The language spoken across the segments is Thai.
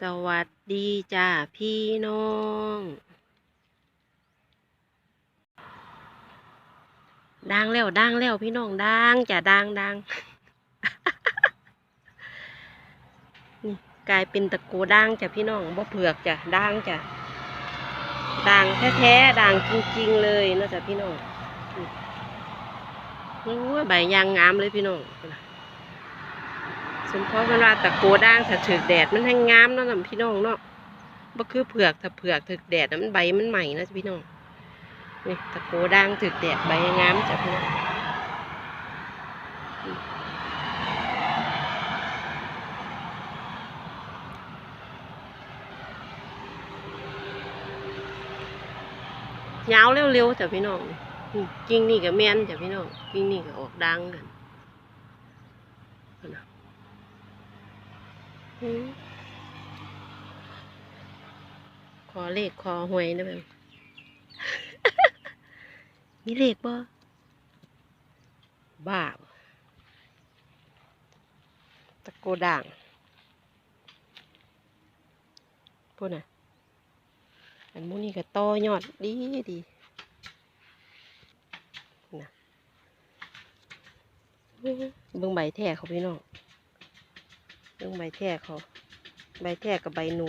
สวัสดีจ้าพี่น้อง ดังแล้วดังแล้วพี่น้องดังจะดังดังนี่กลายเป็นตะโกดังจ้ะพี่น้องบ่เผือกจ้ะดังจ้ะดังแท้ๆดังจริงๆเลยนะจ้ะพี่น้องโอ้ยใบยางงามเลยพี่น้อง สมพอมันว่าตะโกด่างถ้าถึกแดดมันให้งามเนาะน่ะพี่น้องเนาะบ่คือเผือกถ้าเผือกถึกแดดมันใบมันใหม่นะพี่น้องนี่ตะโกด่างถึกแดดใบงามจ้ะพี่น้องยาวเร็วๆจ้ะพี่น้องกิ่งนี่ก็แม่นจ้ะพี่น้องกิ่งนี่ก็ออกดังกัน อืม ขอเลขขอหวยนะแบบมีเลขบ่บ้าตะโกด่างพูดน่ะอันมูนี่ก็ต่อยอดดีดีนะเบิ่งใบแท้เขาพี่น้อง เรื่องใบแท้เขาใบแท้กับใบนู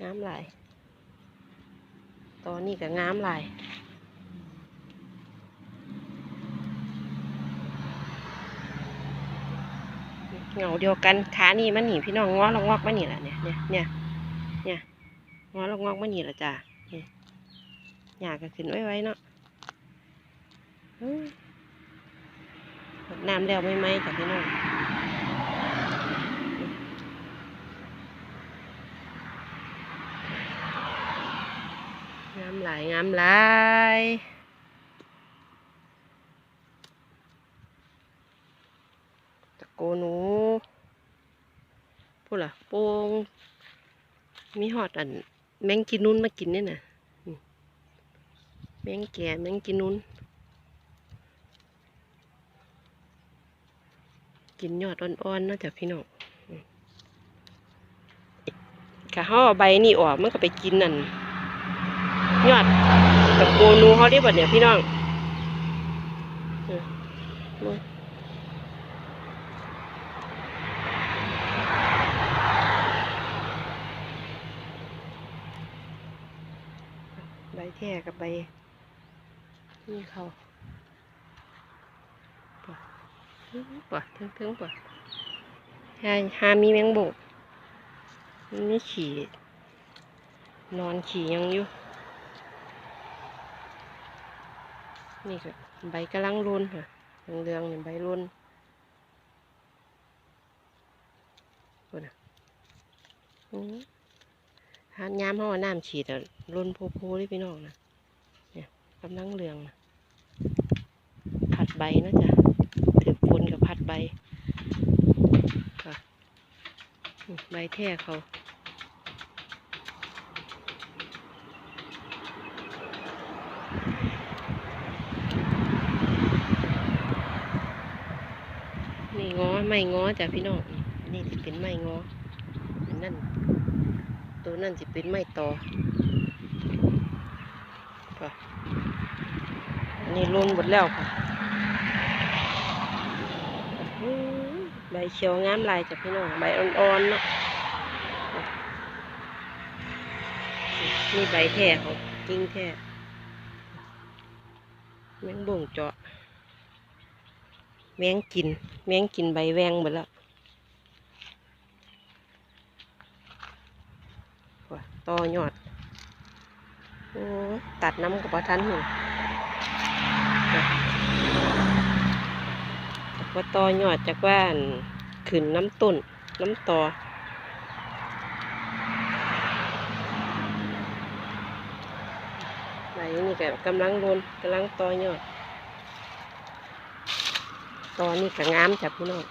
งามลาย ตอนนี้ก็งามหลายเหงาเดียวกันขานี่มันหนีพี่น้องง้อลงงอกมันหนีแหละเนี่ยเนี่ยเนี่ยเนี่ยง้อลงงอกมันหนีละจ้าเนี่ยอยากก็ขึ้นไว้ไว้เนาะ น้ำแล้วไม่ไหมจ้ะพี่น้องงามหลายงามหลายตะโกหนูพูดล่ะโป่งมีหอดอัน แมงกินนุ้นมากินเนี่ยนะแมงแก่แมงกินนุ้น กินยอดอ่อนๆนาะจ้ะพี่น้องอืมกะห่อาใบนี่ออกมันก็ไปกินนั่นยอดตะโกนูเขาได้บ่เนี่ยพี่น้องใบแท้กับใบนี่เขา อื้อ ป่ะทึงทึงป่ะหาหามีแมงบกนไม่ขี่ นอนขี่ยังอยู่ นี่ก็ใบกำลังรุนค่ะเรืองๆเนี่ยใบรุนคนน่ะอือหานยามห่อาน้ำฉีดอ่รุนโพๆเลยพี่น้องนะเนี่ยกำลังเรืองนะผัดใบนะจ๊ะ ใบค่ะใบแท้เขานี่ง้อไม่ง้อจ้ะพี่น้องนี่สิเป็นไม่ง้อนนั่นตัวนั่นสิเป็นไม่ต่อค่ะนนี้รุนหมดแล้วค่ะ อื้อใบเขียวงามลายจ้ะพี่น้องใบอ่อนๆเนาะนี่ใบแท้เขาจริงแท้แมงบ่งเจาะ แมงกิน แมงกินใบแวงหมดแล้วต่อยอด โอ้ตัดน้ำกับปะทันหู ว่าตอยอดจากว่านขึ้นน้ำต้นน้ำตอใบนี่ก็กำลังโดนกำลังตอยอดตอนนี้ก็งามจ้ะพี่น้อง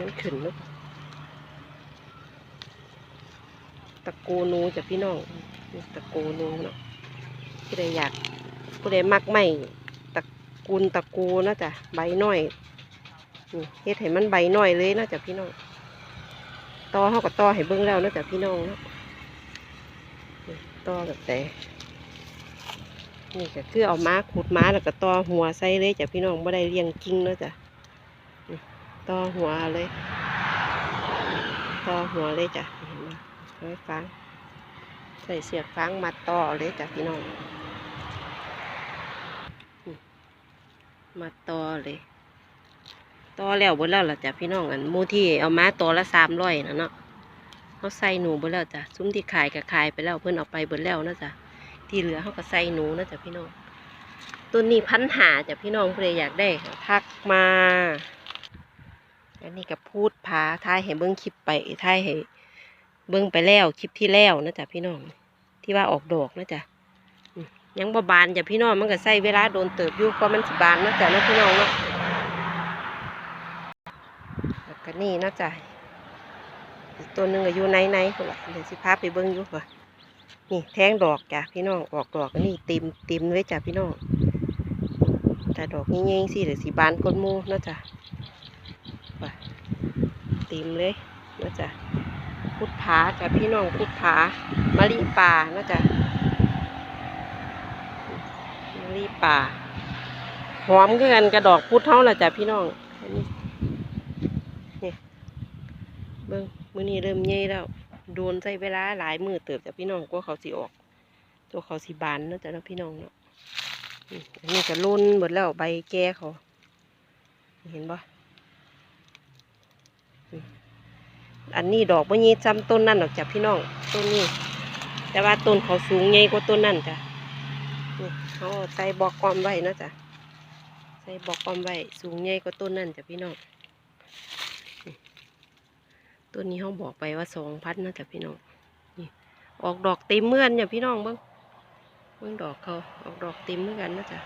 มันขึ้นลูก ตะโกนูจ้ะพี่น้องตะโกนูเนาะผู้ใดอยากผู้ใดมักไม่ตะกูลตะโกเนาะจ้ะใบน้อยเฮ็ดให้มันใบน้อยเลยเนาะจ้ะพี่น้องตอเขาก็ต่อให้เบิ่งแล้วเนาะจ้ะพี่น้องเนาะตอแบบแต่นี่ก็คือเอาม้าขุดม้าแล้วก็ตอหัวใส่เลยจ้ะพี่น้องไม่ได้เลี้ยงกิ่งเนาะจ้ะตอหัวเลยตอหัวเลยจ้ะ ไหมไม้ฟางใส่เสียกฟางมาต่อเลยจ้ะพี่น้องมาต่อเลยต่อแล้วเบนแล้วล่ะจ้ะพี่น้องอันมูที่เอามาต่อละสามร้อยนะเนาะเขาใส่หนูเบนแล้วจ้ะซุ้มที่ขายก็ขายไปแล้วเพิ่นเอาไปเบนแล้วนะจ้ะที่เหลือเขาก็ใส่หนูนะจ้ะพี่น้องต้นนี้พันหาจ้ะพี่น้องเพื่ออยากได้ทักมาอันนี้ก็พูดพาท้ายให้เบิ้งคลิปไปท้ายให้ เบิ้งไปแล้วคลิปที่แล้วนะจ๊ะพี่น้อง ที่ว่าออกดอกนะจ๊ะยังบ่บานจ้ะพี่น้องมันก็ใส่เวลาโดนเติบอยู่ก็มันสิบานนะจ๊ะนาะพี่น้องเนาะก็นี่นะจ๊ะตัวหนึ่งก็อยู่ในในคนละเดี๋ยวสิพาไปเบิ้งอยู่ค่ะนี่แทงดอกจ้ะพี่น้องออกดอกอันนี่เต็มเต็มเลยจ้ะพี่น้องแต่ดอกเงี้ยๆสิเดี๋ยวสิบานก้นมูนะจ๊ะว่ะเต็มเลยนะจ๊ะ พุทธาจ้ะพี่น้องพุทธามะลิป่านะจ๊ะมะลิป่าหอมคือกันกระดอกพุทธเท่าละจ้ะพี่น้องอันนี้นี่เบิ้งมือนี้เริ่มใหญ่แล้วโดนใช้เวลาหลายมือเติบจ้ะพี่น้องกว่าเขาสิออกตัวเขาสิบานนาะจ้ะเนาะพี่น้องเนาะอันนี้ก็ล้นหมดแล้วใบแก่เขา เห็นปะ อันนี้ดอกบ่ยีซ้ำต้นนั่นหรอกจ้ะพี่น้องต้นนี้ แต่ว่าต้นเขาสูงใหญ่กว่าต้นนั่นจ้ะนี่เขาใส่บอกความไว้นะจ้ะใส่บอกความไว้สูงใหญ่กว่าต้นนั่นจ้ะพี่น้องต้นนี้เขาบอกไปว่าสองพันนะจ้ะพี่น้องนี่ออกดอกเต็มเมื่อนเนี่ยพี่น้องเบิ้งเบิ้งดอกเขาออกดอกเต็มเมื่อนกันนะจ้ะ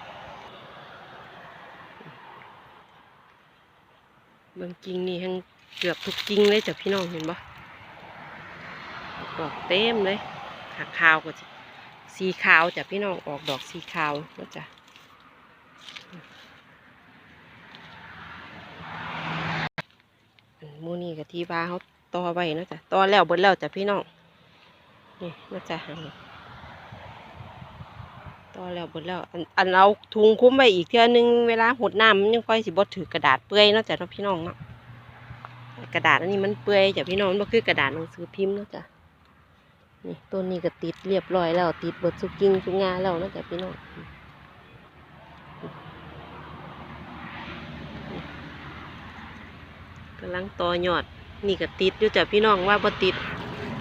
เบิ้งกิ่งนี่ทั้ง เกือบทุกกิ่งเลยจ้ะพี่น้องเห็นปะดอกเต็มเลยหักขาวก็จะสีขาวจ้ะพี่น้องออกดอกสีขาวนะจ้ะมูนี่กับที่บ้าเขาต่อไว้นะจ๊ะต่อแล้วเบิดแล้วจ้ะพี่น้องนี่นะจ๊ะต่อแล้วเบิดแล้วอันเอาถุงคุ้มไว้อีกเทื่อนึงเวลาหดน้ำมันยังค่อยสิบดถือกระดาษเปื่อยนาะจ้ะเนาะพี่น้องเนาะ กระดาษอันนี้มันเปื่อยจ้ะพี่น้องมันบ่คือกระดาษหนังสือพิมพ์นะจ้ะนี่ต้นนี้ก็ติดเรียบร้อยแล้ว ติดบิดสุกิงสุงาแล้วนะจ้ะพี่น้องกำลังต่อยอด นี่ก็ติดอยู่จ้ะพี่น้องว่าบ่ติด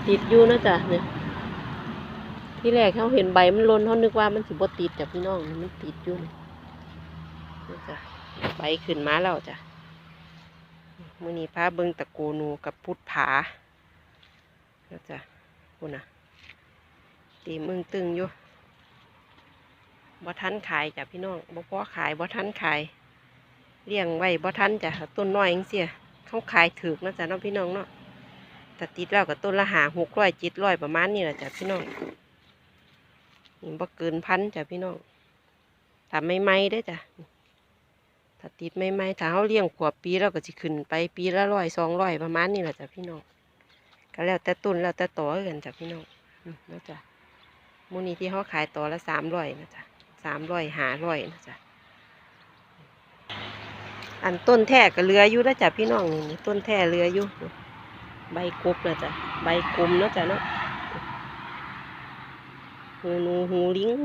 ติดอยู่นะจ้ะเนี่ยที่แรกเขาเห็นใบมันล้นเขานึกว่ามันสิบ่ติดจ้ะพี่น้องมันติดอยู่นี่นี่จ้ะใบขึ้นมาแล้วจ้ะ มือนี้พาเบิงตะโกนูกับพุทธผาก็จะคุณน่ะตีมึงตึงอยู่บ่ทันขายจ้ะพี่น้องบ่พอขายบ่ทันขายเลี้ยงไว้บ่ทันจ้ะต้นน้อยจังเสียเขาขายถือนะจ๊ะน้องพี่น้องเนาะแต่ติดแล้วก็ต้นละหาหกร้อยจิตร้อยประมาณนี้แหละจ้ะพี่น้องนี่บ่เกินพันจ้ะพี่น้องทำไม่ไม่ได้จ้ะ ถ้าติดไม่ไม่ถ้าเขาเลี้ยงขวบปีแล้วก็จะขึ้นไปปีละร้อยสองร้อยประมาณนี้แหละจ้ะพี่น้องก็แล้วแต่ต้นแล้วแต่ต่อกันจ้ะพี่น้องอืมนะจ๊ะมูนี่ที่เขาขายต่อละสามร้อยนะจ๊ะสามร้อยหาร้อยนะจ๊ะอันต้นแท้ก็เหลืออยู่นะจ๊ะพี่น้องนี่ต้นแท้เหลืออยู่ใบกบนะจ๊ะใบกลมนะจ๊ะเนาะหูหนูหูลิง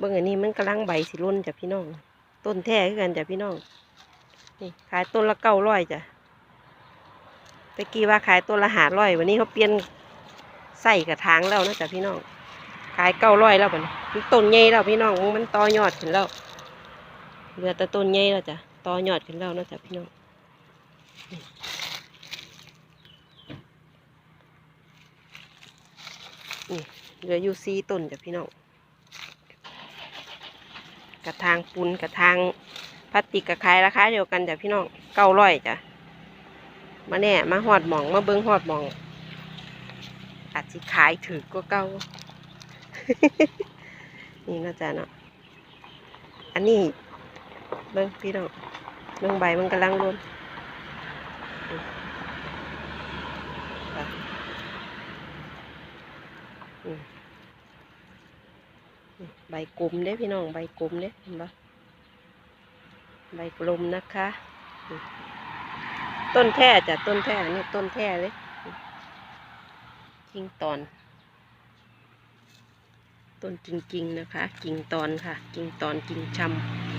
เบิ่งอันนี้มันกำลังใบสิร่นจ้ะพี่น้อง ต้นแท้คือกันจ้ะพี่น้อง นี่ขายต้นละเก้าร้อยจ้ะตะกี้ว่าขายต้นละหาร้อยวันนี้เขาเปลี่ยนใส่กระถางแล้วนะจ้ะพี่น้อง ขายเก้าร้อยแล้วบัดนี้มันต้นใหญ่แล้วพี่น้อง มันต่อยอดขึ้นแล้ว เหลือแต่ต้นใหญ่แล้วจ้ะต่อยอดขึ้นแล้วนะจ้ะพี่น้องนี่เหลืออยู่สี่ต้นจ้ะพี่น้อง กระทางปูนกระทางพลาสติกกระขายราคาเดียวกันจ้ะพี่น้องเก้าร้อยจ้ะมาแน่มาหอดหมองมาเบิ้งหอดหมอง อาจสิขายถือกว่าเก้านี่นาะจ๊ะเนาะอันนี้เบิ้งพี่น้องเบิ้งใบมันกำลังร่นมค่ะอืมอืม ใบกลมเด้พี่น้องใบกลมเด้เห็นปะใบกลมนะคะ ต้นแท้จ้ะต้นแท่นี่ต้นแท่เลยกิ่งตอน ต้นจริงๆนะคะ กิ่งตอนค่ะ กิ่งตอนกิ่งชำ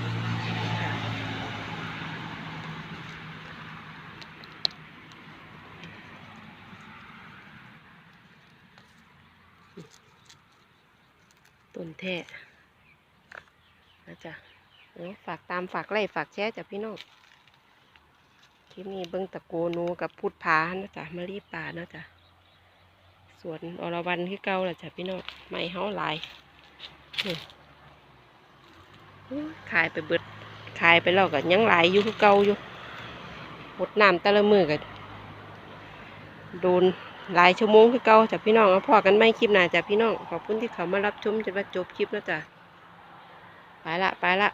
ต้นแท้นะจ๊ะเอาฝากตามฝากไล่ฝากแชร์จ้ะพี่น้องคลิปนี้เบิ้งตะโกนูกับพุดพานะจ๊ะมารีป่านะจ๊ะสวนอรวันคือเก่าแหละจ้ะพี่น้องไม่เฮาหลายนี่ขายไปเบิดขายไปแล้วก็ยังหลายอยู่คือเก่าอยู่หมดน้ำแต่ละมือก็โดน หลายชั่วโมงคือเก่าจ้ะพี่น้องเอาพอกันไม่คลิปหน้าจ้ะพี่น้องขอบคุณที่เขามารับชมจนว่าจบคลิปแล้วจ้ะไปละไปละ